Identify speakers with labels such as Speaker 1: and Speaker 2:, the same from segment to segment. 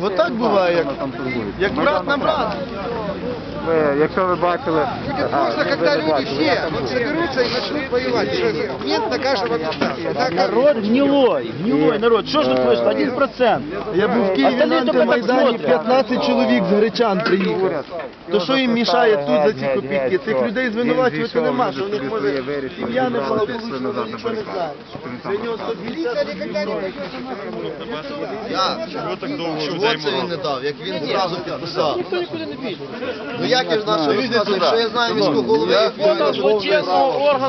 Speaker 1: Вот так буває, як, як брат на брат.
Speaker 2: Якщо ви бачили...
Speaker 3: Когда
Speaker 2: не
Speaker 3: люди вот соберутся и начнут воевать. Что, Нет на каждого места.
Speaker 4: Народ гнилой, гнилой народ. Что же тут вышло? Один процент.
Speaker 1: Я був в Києві на антимайдані, 15 чоловік з Гречан приїхав. То що їм мішає тут за ці копійки? Цих людей звинувачувати нема, що в них може сім'я не благополучна, вони нічого не знають. Сьогодні
Speaker 3: Милиция никогда.
Speaker 5: Чого це він не дав, як він зразу підписав? Ніхто нікуди не піде. Ну як я ж знав, що він сказав, я знаю міського голови, як він може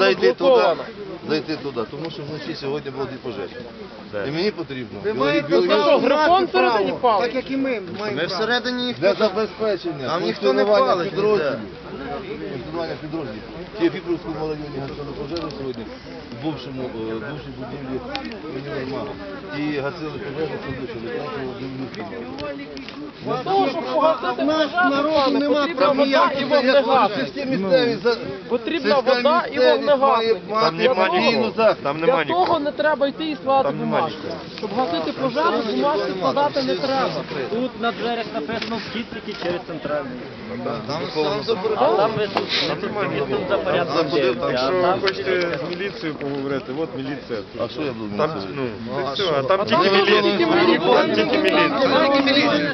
Speaker 5: зайти туди, зайти туди, тому що вночі сьогодні було дві пожежі. І мені потрібно.
Speaker 3: Маєте
Speaker 5: біологічно-
Speaker 3: право, так як і ми маємо
Speaker 5: Ми всередині їх
Speaker 6: Для забезпечення
Speaker 5: Там ніхто не палить.
Speaker 6: підрозділів.
Speaker 5: Функціонування підрозділів. Ті Фібровському районі гасили пожежу сьогодні, в бувшому, е, бувшій будівлі універмагу. І гасили пожежу сьогодні, що виконували
Speaker 3: Народу нема прав ніяких.
Speaker 6: Сільські місцеві за-
Speaker 7: Потрібна вода і вогнегасник.
Speaker 5: Там нема нікого. Там
Speaker 7: Для
Speaker 5: нікого.
Speaker 7: того не треба йти і складати
Speaker 5: Там нема
Speaker 7: бумажки. Щоб гасити пожежу, бумажки складати не треба.
Speaker 4: Тут на дверях написано вхід тільки через центральний.
Speaker 5: Там сам
Speaker 4: А там ви тут тут за порядком а там
Speaker 5: хочете
Speaker 6: з міліцією поговорити, от міліція.
Speaker 5: А що я буду
Speaker 6: ну,
Speaker 5: а все, а там
Speaker 6: тільки міліція. Тільки міліція.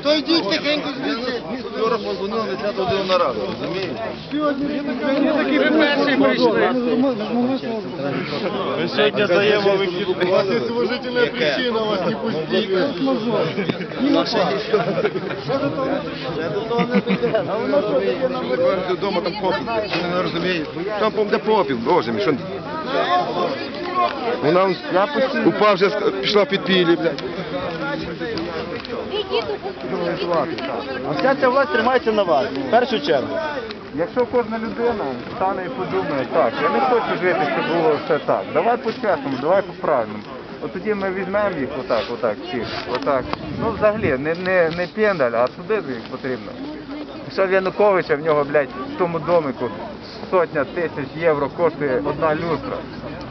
Speaker 3: Що йдіть тихенько звідси?
Speaker 5: Вчора позвонили на 10 на раду, розумієте?
Speaker 6: Ми сьогодні даємо вихід. У вас є уважительна причина, вас не
Speaker 5: пустіть. Я до того не піде. А воно що таке нам
Speaker 6: пустили.
Speaker 1: Дома там попіл, ви не розумієте. Там помде попіл, боже мій, що... Вона упав вже, пішла в підпілі, блядь.
Speaker 4: А вся ця власть тримається на вас, в першу чергу.
Speaker 2: Якщо кожна людина стане і подумає, так, я не хочу жити, щоб було все так. Давай по-чесному, давай по-правильному. От тоді ми візьмемо їх отак, отак, всіх, отак. Ну взагалі, не, не, не пендаль, а судити їх потрібно. Якщо в Януковича в нього, блядь, в тому домику сотня тисяч євро коштує одна люстра.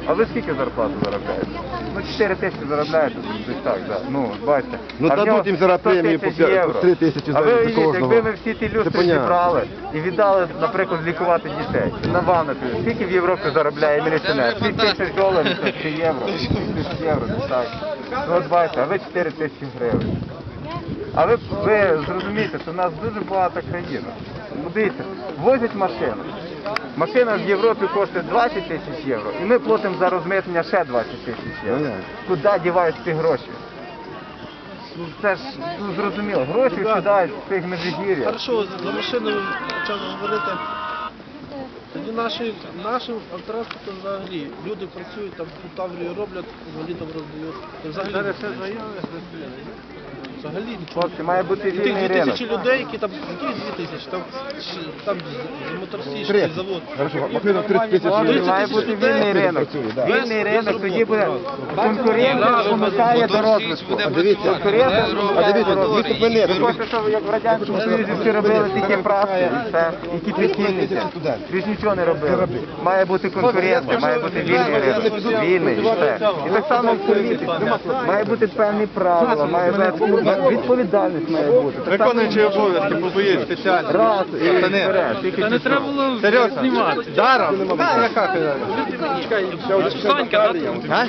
Speaker 2: А ви скільки зарплату заробляєте? Ну 4 тисячі заробляєте, десь так, да. Ну, бачите.
Speaker 1: Ну,
Speaker 2: А в
Speaker 1: дадуть
Speaker 2: нього
Speaker 1: їм зараз
Speaker 2: 100
Speaker 1: премії
Speaker 2: тисяч
Speaker 1: по
Speaker 2: євро.
Speaker 1: по 3 тисячі
Speaker 2: А ви
Speaker 1: за
Speaker 2: уявіть,
Speaker 1: кожного.
Speaker 2: якби ви всі ті люстри
Speaker 1: понятно.
Speaker 2: зібрали і віддали, наприклад, лікувати дітей. На ванну, скільки в Європі заробляє міліціонер? 6 тисяч доларів чи євро? 6 тисяч євро, десь так. Ну от бачите, а ви 4 тисячі гривень. А ви, ви зрозумієте, що в нас дуже багата країна. Ну, Дивіться, возять машину. Машина в Європі коштує 20 тисяч євро, і ми платимо за розмитнення ще 20 тисяч євро.
Speaker 1: Ну.
Speaker 2: Куди дівають ці гроші? Ну це ж ну, зрозуміло, гроші сідають з цих межигір'я.
Speaker 8: Хорошо, за машину час говорити. Тоді наші, нашим транспортом взагалі люди працюють там по Таврії роблять, інвалідам роздають. І взагалі, взагалі нічого.
Speaker 2: Хлопці, має бути
Speaker 8: І тих
Speaker 2: вільний
Speaker 8: дві
Speaker 2: ринок.
Speaker 8: тисячі людей, які там, які дві тисячі, там, там
Speaker 1: Три.
Speaker 8: завод.
Speaker 1: Хорошо, машина 30 тисяч
Speaker 2: Хлопці,
Speaker 1: гривень.
Speaker 2: має бути вільний ринок. Вільний ринок, тоді буде конкуренція спонукає до розвитку.
Speaker 1: А дивіться,
Speaker 2: Конкуренція
Speaker 1: а
Speaker 2: спонукає
Speaker 1: дивіться,
Speaker 2: до розвитку.
Speaker 1: дві
Speaker 2: хочете, щоб як в Радянському Союзі всі робили тільки праці і все, і кипятильниці. Ви ж нічого не робили. Має бути конкуренція, має бути вільний ринок. Вільний, і все. І так само в політиці. Має бути певні правила, має бути відповідальність має бути.
Speaker 6: Виконуючий обов'язки, побоїть спеціально.
Speaker 2: Раз, і вперед.
Speaker 7: Та не треба було
Speaker 6: Серйозно?
Speaker 7: знімати.
Speaker 6: Даром? Да, яка
Speaker 7: Санька, да?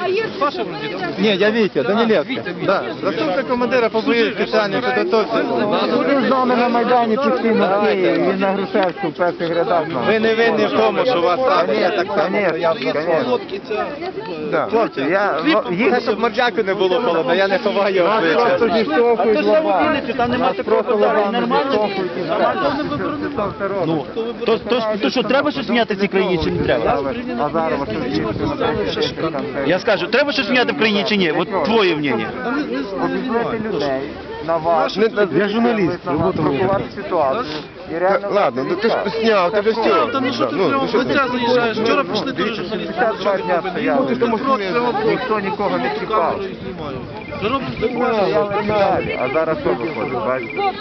Speaker 6: Ні, я Вітя, Данилевська. Да. Заступник командира побоїть спеціально, що до того.
Speaker 2: Він з нами на Майдані постійно в Києві, він на Грушевську в перших рядах.
Speaker 6: Ви не винні в тому, що у вас акція так само. Да.
Speaker 2: Хлопці, я
Speaker 6: Їх, щоб мордяку не було холодно, я не ховаю обличчя.
Speaker 4: А то ж ви там нема такого
Speaker 2: просто
Speaker 4: Нормально?
Speaker 2: нормально?
Speaker 4: Ну, то, то, то що, треба щось міняти в цій країні чи не треба?
Speaker 2: Азарова, що.
Speaker 4: Я скажу, треба щось міняти в країні чи ні? От твоє мнення.
Speaker 2: Обізвати людей на вас.
Speaker 1: Я журналіст, робота моя.
Speaker 2: Прокувати ситуацію. І реально...
Speaker 1: Ладно, ну ти ж зняв, ти вже
Speaker 8: Та
Speaker 1: все.
Speaker 8: ну що ти прямо в лиця заїжджаєш? Вчора пішли теж журналісти.
Speaker 2: 52 дня стояли. Ніхто нікого не чіпав.
Speaker 8: Знімаю. Зароблять
Speaker 2: Я виглядаю, а зараз що виходить, бачите?